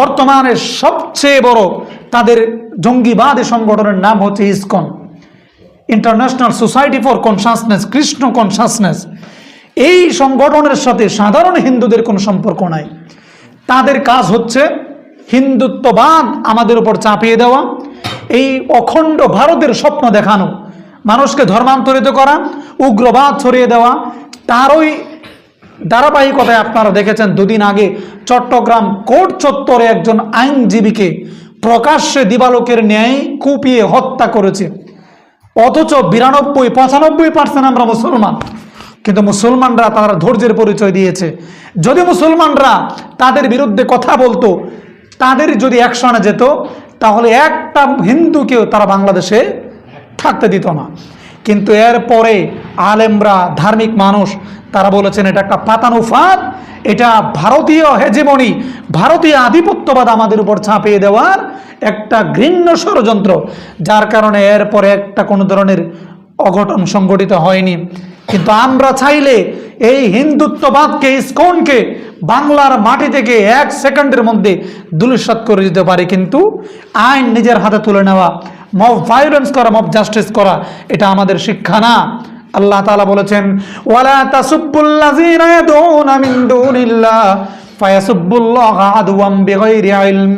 বর্তমানে সবচেয়ে বড় তাদের জঙ্গিবাদী সংগঠনের নাম হচ্ছে ISKCON. International society for consciousness Krishna consciousness এই সংগঠনের সাথে সাধারণ হিন্দুদের কোনো সম্পর্ক নাই। তাদের কাজ হচ্ছে হিন্দুত্ববাদ আমাদের উপর চাপিয়ে দেওয়া, এই অখণ্ড ভারতের স্বপ্ন দেখানো, মানুষকে ধর্মান্তরিত করা, উগ্রবাদ ছড়িয়ে দেওয়া, তারই ধারাবাহিকতায় আপনারা দেখেছেন, দুদিন আগে চট্টগ্রাম কোর্ট চত্বরে একজন আইনজীবীকে প্রকাশ্যে দিবালোকের ন্যায় কুপিয়ে হত্যা করেছে। অথচ বিরানব্বই, পঁচানব্বই পার্সেন্ট আমরা মুসলমান। কিন্তু মুসলমানরা তারা ধৈর্যের পরিচয় দিয়েছে। যদি মুসলমানরা তাদের বিরুদ্ধে কথা বলতো, তাদের যদি অ্যাকশনে যেত, তাহলে একটা হিন্দুকেও তারা বাংলাদেশে থাকতে দিত না। কিন্তু এরপরে আলেমরা ধার্মিক মানুষ, তারা বলেছেন এটা একটা পাতানুফাত এটা ভারতীয় হেজেমনি, ভারতীয় আধিপত্যবাদ আমাদের উপর ছাপিয়ে দেওয়ার একটা ঘৃণ্য ষড়যন্ত্র, যার কারণে এরপরে একটা কোনো ধরনের অঘটন সংঘটিত হয়নি। কিন্তু আমরা চাইলে এই হিন্দুত্ববাদকে, ইস্কনকে বাংলার মাটি থেকে এক সেকেন্ডের মধ্যে দুলিশাত করে দিতে পারে, কিন্তু আইন নিজের হাতে তুলে নেওয়া মব ভায়োলেন্স করা, মব জাস্টিস করা, এটা আমাদের শিক্ষা না। আল্লাহ তালা বলেছেন, ওয়ালা ইলম।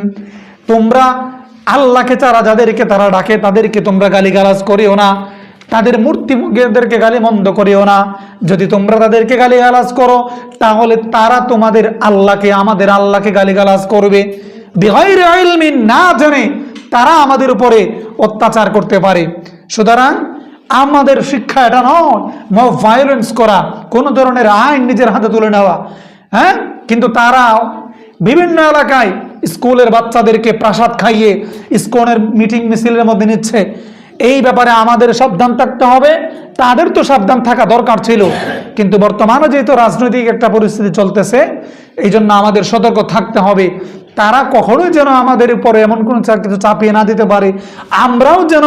তোমরা আল্লাহকে তারা যাদেরকে তারা ডাকে, তাদেরকে তোমরা গালিগালাজ করিও না। তাদের মূর্তিদেরকে গালি মন্দ করিও না। যদি তোমরা তাদেরকে গালিগালাজ করো, তাহলে তারা তোমাদের আল্লাহকে, আমাদের আল্লাহকে গালিগালাজ করবে। বিহাইর না জানে তারা আমাদের উপরে অত্যাচার করতে পারে। সুতরাং আমাদের শিক্ষা এটা নয় মব ভায়োলেন্স করা, কোনো ধরনের আইন নিজের হাতে তুলে নেওয়া। হ্যাঁ? কিন্তু তারা বিভিন্ন এলাকায় স্কুলের বাচ্চাদেরকে প্রাসাদ খাইয়ে স্কনের মিটিং মিছিলের মধ্যে নিচ্ছে। এই ব্যাপারে আমাদের সাবধান থাকতে হবে, তাদের তো সাবধান থাকা দরকার ছিল। কিন্তু বর্তমানে যেহেতু রাজনৈতিক একটা পরিস্থিতি চলতেছে এই জন্য আমাদের সতর্ক থাকতে হবে। তারা কখনোই যেন আমাদের উপরে এমন কোনো কিছু চাপিয়ে না দিতে পারে। আমরাও যেন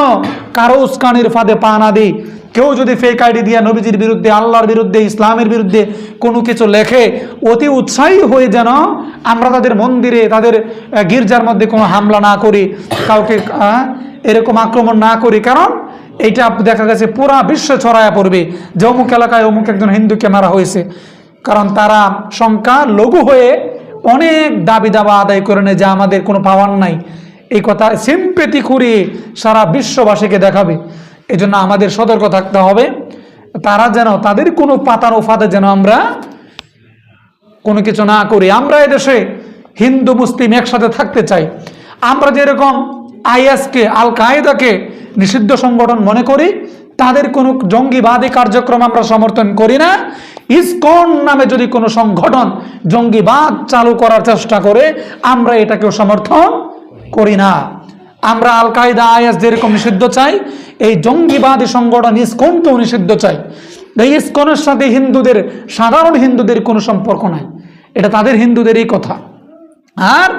কারও উস্কানির ফাঁদে পা না দিই। কেউ যদি ফেক আইডি দিয়ে নবীজির বিরুদ্ধে, আল্লাহর বিরুদ্ধে, ইসলামের বিরুদ্ধে কোনো কিছু লেখে, অতি উৎসাহী হয়ে যেন আমরা তাদের মন্দিরে, তাদের গির্জার মধ্যে কোনো হামলা না করি, কাউকে এরকম আক্রমণ না করি। কারণ এইটা দেখা গেছে পুরা বিশ্ব ছড়ায়া পড়বে। যে অমুক এলাকায় অমুক একজন হিন্দুকে মারা হয়েছে। কারণ তারা সংখ্যা লঘু হয়ে অনেক দাবি দাবা আদায় করে নেয় যে আমাদের কোনো পাওয়ার নাই। এই কথা সিম্পেতি করিয়ে সারা বিশ্ববাসীকে দেখাবে। এই জন্য আমাদের সতর্ক থাকতে হবে। তারা যেন, তাদের কোনো পাতার ওফাতে যেন আমরা কোনো কিছু না করি। আমরা এদেশে হিন্দু, মুসলিম একসাথে থাকতে চাই। আমরা যেরকম আইএসকে আল কায়দাকে নিষিদ্ধ সংগঠন মনে করি তাদের কোনো জঙ্গিবাদী কার্যক্রম আমরা সমর্থন করি না। ইসকন নামে যদি কোনো সংগঠন জঙ্গিবাদ চালু করার চেষ্টা করে, আমরা এটাকেও সমর্থন করি না। আমরা আল কায়দা আইএস যেরকম নিষিদ্ধ চাই, এই জঙ্গিবাদী সংগঠন ইসকনকেও নিষিদ্ধ চাই। এই ইসকনের সাথে হিন্দুদের, সাধারণ হিন্দুদের কোনো সম্পর্ক নাই। এটা তাদের হিন্দুদেরই কথা। আর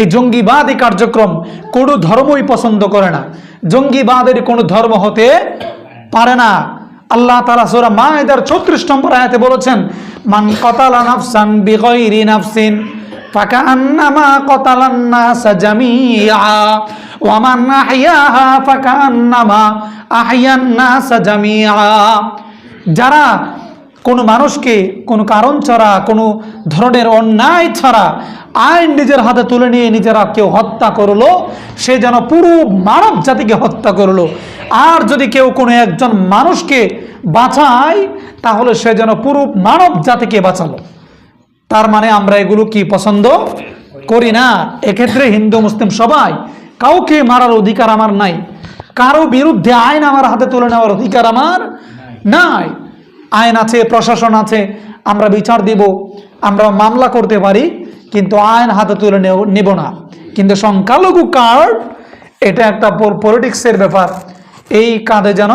এই জঙ্গিবাদী কার্যক্রম কোনো ধর্মই পছন্দ করে না। জঙ্গিবাদের কোনো ধর্ম হতে পারে না। আল্লাহ তালা সোরা মায়েদার ছত্রিশ নম্বর আয়াতে বলেছেন, মান কতালা নাফসান বিগয়রি নাফসিন কতালান নাসা জামিআ। যারা কোনো মানুষকে কোনো কারণ ছাড়া, কোনো ধরনের অন্যায় ছাড়া আইন নিজের হাতে তুলে নিয়ে নিজেরা কেউ হত্যা করল, সে যেন পুরো মানব জাতিকে হত্যা করল। আর যদি কেউ কোনো একজন মানুষকে বাঁচায়, তাহলে সে যেন পুরো মানব জাতিকে বাঁচালো। তার মানে আমরা এগুলো কি পছন্দ করি না? এক্ষেত্রে হিন্দু, মুসলিম সবাই কাউকে মারার অধিকার আমার নাই। কারও বিরুদ্ধে আইন আমার হাতে তুলে নেওয়ার অধিকার আমার নাই। আইন আছে, প্রশাসন আছে, আমরা বিচার দিব আমরা মামলা করতে পারি, কিন্তু আইন হাতে তুলে নেব না। কিন্তু সংখ্যালঘু কার্ড, এটা একটা পলিটিক্সের ব্যাপার। এই কাঁধে যেন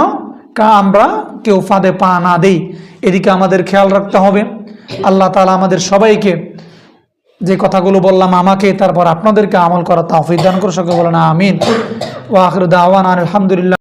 কা- আমরা কেউ ফাঁদে পা না দেই। এদিকে আমাদের খেয়াল রাখতে হবে। আল্লাহ তালা আমাদের সবাইকে যে কথাগুলো বললাম আমাকে, তারপর আপনাদেরকে আমল করা তাহফিদান করে সকলে বলেন আমিন। ও আখর দাওয়ান আলহামদুলিল্লাহ।